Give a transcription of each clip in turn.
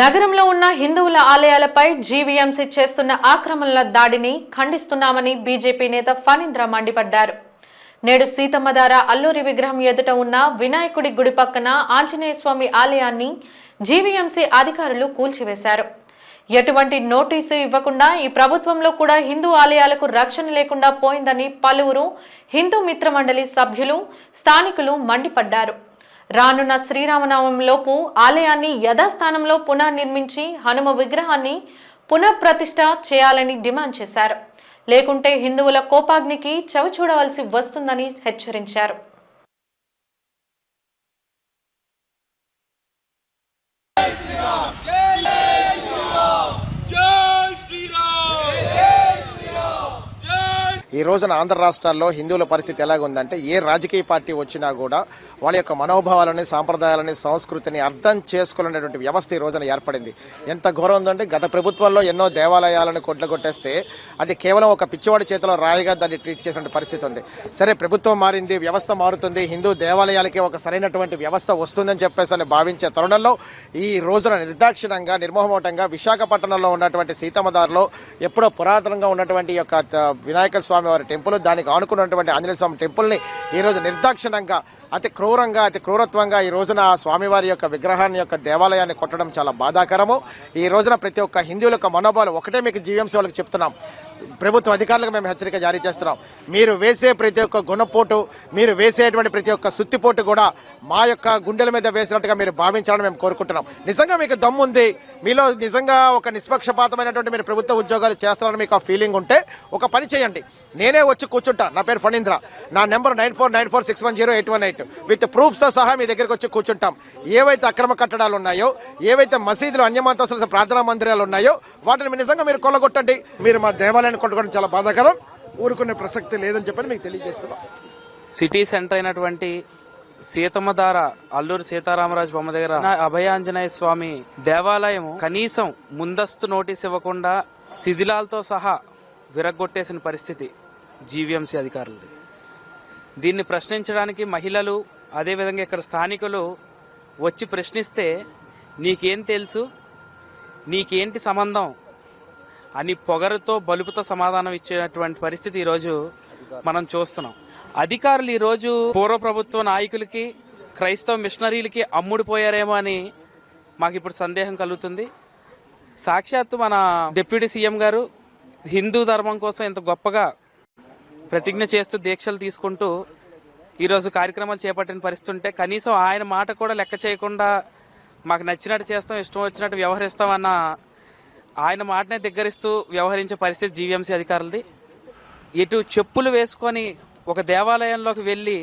నగరంలో ఉన్న హిందువుల ఆలయాలపై జీవీఎంసీ చేస్తున్న ఆక్రమణల దాడిని ఖండిస్తున్నామని బీజేపీ నేత ఫణీంద్ర మండిపడ్డారు. నేడు సీతమ్మధార అల్లూరి విగ్రహం ఎదుట ఉన్న వినాయకుడి గుడి పక్కన ఆంజనేయ స్వామి ఆలయాన్ని జీవీఎంసీ అధికారులు కూల్చివేశారు. ఎటువంటి నోటీసు ఇవ్వకుండా ఈ ప్రభుత్వంలో కూడా హిందూ ఆలయాలకు రక్షణ లేకుండా పోయిందని పలువురు హిందూ మిత్ర మండలి సభ్యులు స్థానికులు మండిపడ్డారు. రానున్న శ్రీరామనవమిలోపు ఆలయాన్ని యథాస్థానంలో పునర్నిర్మించి హనుమ విగ్రహాన్ని పునఃప్రతిష్ఠ చేయాలని డిమాండ్ చేశారు. లేకుంటే హిందువుల కోపాగ్నికి చవి చూడవలసి వస్తుందని హెచ్చరించారు. శ్రీరామ్. ఈ రోజున ఆంధ్ర రాష్ట్రాల్లో హిందువుల పరిస్థితి ఎలాగుందంటే ఏ రాజకీయ పార్టీ వచ్చినా కూడా వాళ్ళ యొక్క మనోభావాలని సాంప్రదాయాలని సంస్కృతిని అర్థం చేసుకోలేనటువంటి వ్యవస్థ ఈ రోజున ఏర్పడింది. ఎంత ఘోరం ఉందంటే గత ప్రభుత్వంలో ఎన్నో దేవాలయాలను కొట్లగొట్టేస్తే అది కేవలం ఒక పిచ్చివాడి చేతిలో రాయిగా దాన్ని ట్రీట్ చేసిన పరిస్థితి ఉంది. సరే ప్రభుత్వం మారింది వ్యవస్థ మారుతుంది హిందూ దేవాలయాలకి ఒక సరైనటువంటి వ్యవస్థ వస్తుందని చెప్పేసి అని భావించే తరుణంలో ఈ రోజున నిర్దాక్షిణంగా నిర్మోహమోటంగా విశాఖపట్నంలో ఉన్నటువంటి సీతమ్మదారిలో ఎప్పుడో పురాతనంగా ఉన్నటువంటి యొక్క వినాయక స్వామి వారి టెంపుల్ దానికి ఆనుకున్నటువంటి ఆంజనేయ స్వామి టెంపుల్ని ఈరోజు నిర్దాక్షిణంగా అతి క్రూరంగా అతి క్రూరత్వంగా ఈ రోజున ఆ స్వామివారి యొక్క విగ్రహాన్ని యొక్క దేవాలయాన్ని కొట్టడం చాలా బాధాకరము. ఈ రోజున ప్రతి ఒక్క హిందువుల యొక్క మనోభావాలు ఒకటే మీకు జీవీఎంసీ వాళ్ళకి చెప్తున్నాం. ప్రభుత్వ అధికారులకు మేము హెచ్చరిక జారీ చేస్తున్నాం. మీరు వేసే ప్రతి ఒక్క గుణపోటు మీరు వేసేటువంటి ప్రతి ఒక్క సుత్తిపోటు కూడా మా యొక్క గుండెల మీద వేసినట్టుగా మీరు భావించాలని మేము కోరుకుంటున్నాం. నిజంగా మీకు దమ్ము ఉంది మీలో నిజంగా ఒక నిష్పక్షపాతమైనటువంటి మీరు ప్రభుత్వ ఉద్యోగాలు చేస్తారని మీకు ఆ ఫీలింగ్ ఉంటే ఒక పని చేయండి. నేనే వచ్చి కూర్చుంటా. నా పేరు ఫణీంద్ర. నా number nine four nine four six one zero eight one eight. With ప్రూఫ్స్తో సహా మీ దగ్గరికి వచ్చి కూర్చుంటాం. ఏవైతే అక్రమ కట్టడాలు ఉన్నాయో ఏవైతే మసీదులు అన్యమతస్తుల ప్రార్థనా మందిరాలు ఉన్నాయో వాటిని నిజంగా మీరు కొల్లగొట్టండి. మీరు మా దేవాలయాన్ని కొట్టుకోవడం చాలా బాధాకరం. ఊరుకునే ప్రసక్తి లేదని చెప్పని మీకు తెలియజేస్తున్నాం. సిటీ సెంటర్ అయినటువంటి సీతమ్మధార అల్లూరు సీతారామరాజు బొమ్మ దగ్గర అభయాంజనేయ స్వామి దేవాలయం కనీసం ముందస్తు నోటీస్ ఇవ్వకుండా శిథిలాలతో సహా విరగ్గొట్టేసిన పరిస్థితి జీవీఎంసీ అధికారులది. దీన్ని ప్రశ్నించడానికి మహిళలు అదేవిధంగా ఇక్కడ స్థానికులు వచ్చి ప్రశ్నిస్తే నీకేం తెలుసు? నీకేంటి సంబంధం? అని పొగరుతో బలుపుతో సమాధానం ఇచ్చేటువంటి పరిస్థితి ఈరోజు మనం చూస్తున్నాం. అధికారులు ఈరోజు పూర్వ ప్రభుత్వ నాయకులకి క్రైస్తవ మిషనరీలకి అమ్ముడుపోయారేమో అని మాకు ఇప్పుడు సందేహం కలుగుతుంది. సాక్షాత్తు మన డిప్యూటీ సీఎం గారు హిందూ ధర్మం కోసం ఇంత గొప్పగా ప్రతిజ్ఞ చేస్తూ దీక్షలు తీసుకుంటూ ఈరోజు కార్యక్రమాలు చేపట్టిన పరిస్థితి ఉంటే కనీసం ఆయన మాట కూడా లెక్క చేయకుండా మాకు నచ్చినట్టు చేస్తాం ఇష్టం వచ్చినట్టు వ్యవహరిస్తామన్న ఆయన మాటనే దగ్గరిస్తూ వ్యవహరించే పరిస్థితి జీవీఎంసీ అధికారులది. ఇటు చెప్పులు వేసుకొని ఒక దేవాలయంలోకి వెళ్ళి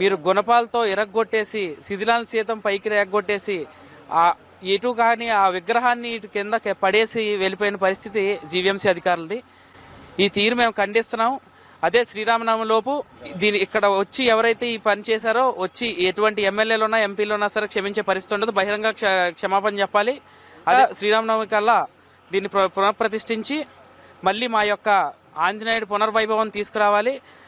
మీరు గుణపాలతో ఇరగ్గొట్టేసి శిథిలాలను సీతం పైకి రేగొట్టేసి ఆ ఇటు కానీ ఆ విగ్రహాన్ని ఇటు కింద పడేసి వెళ్ళిపోయిన పరిస్థితి జీవీఎంసీ అధికారులది. ఈ తీరు మేము ఖండిస్తున్నాం. అదే శ్రీరామనామం లోపు దీని ఇక్కడ వచ్చి ఎవరైతే ఈ పని చేశారో వచ్చి ఎటువంటి ఎమ్మెల్యేలు ఉన్నా ఎంపీలు ఉన్నా సరే క్షమించే పరిస్థితి ఉండదు. బహిరంగ క్ష- క్షమాపణ చెప్పాలి. అదే శ్రీరామనవమి కల్లా దీన్ని పునఃప్రతిష్ఠించి మళ్ళీ మా యొక్క ఆంజనేయుడు పునర్వైభవం తీసుకురావాలి.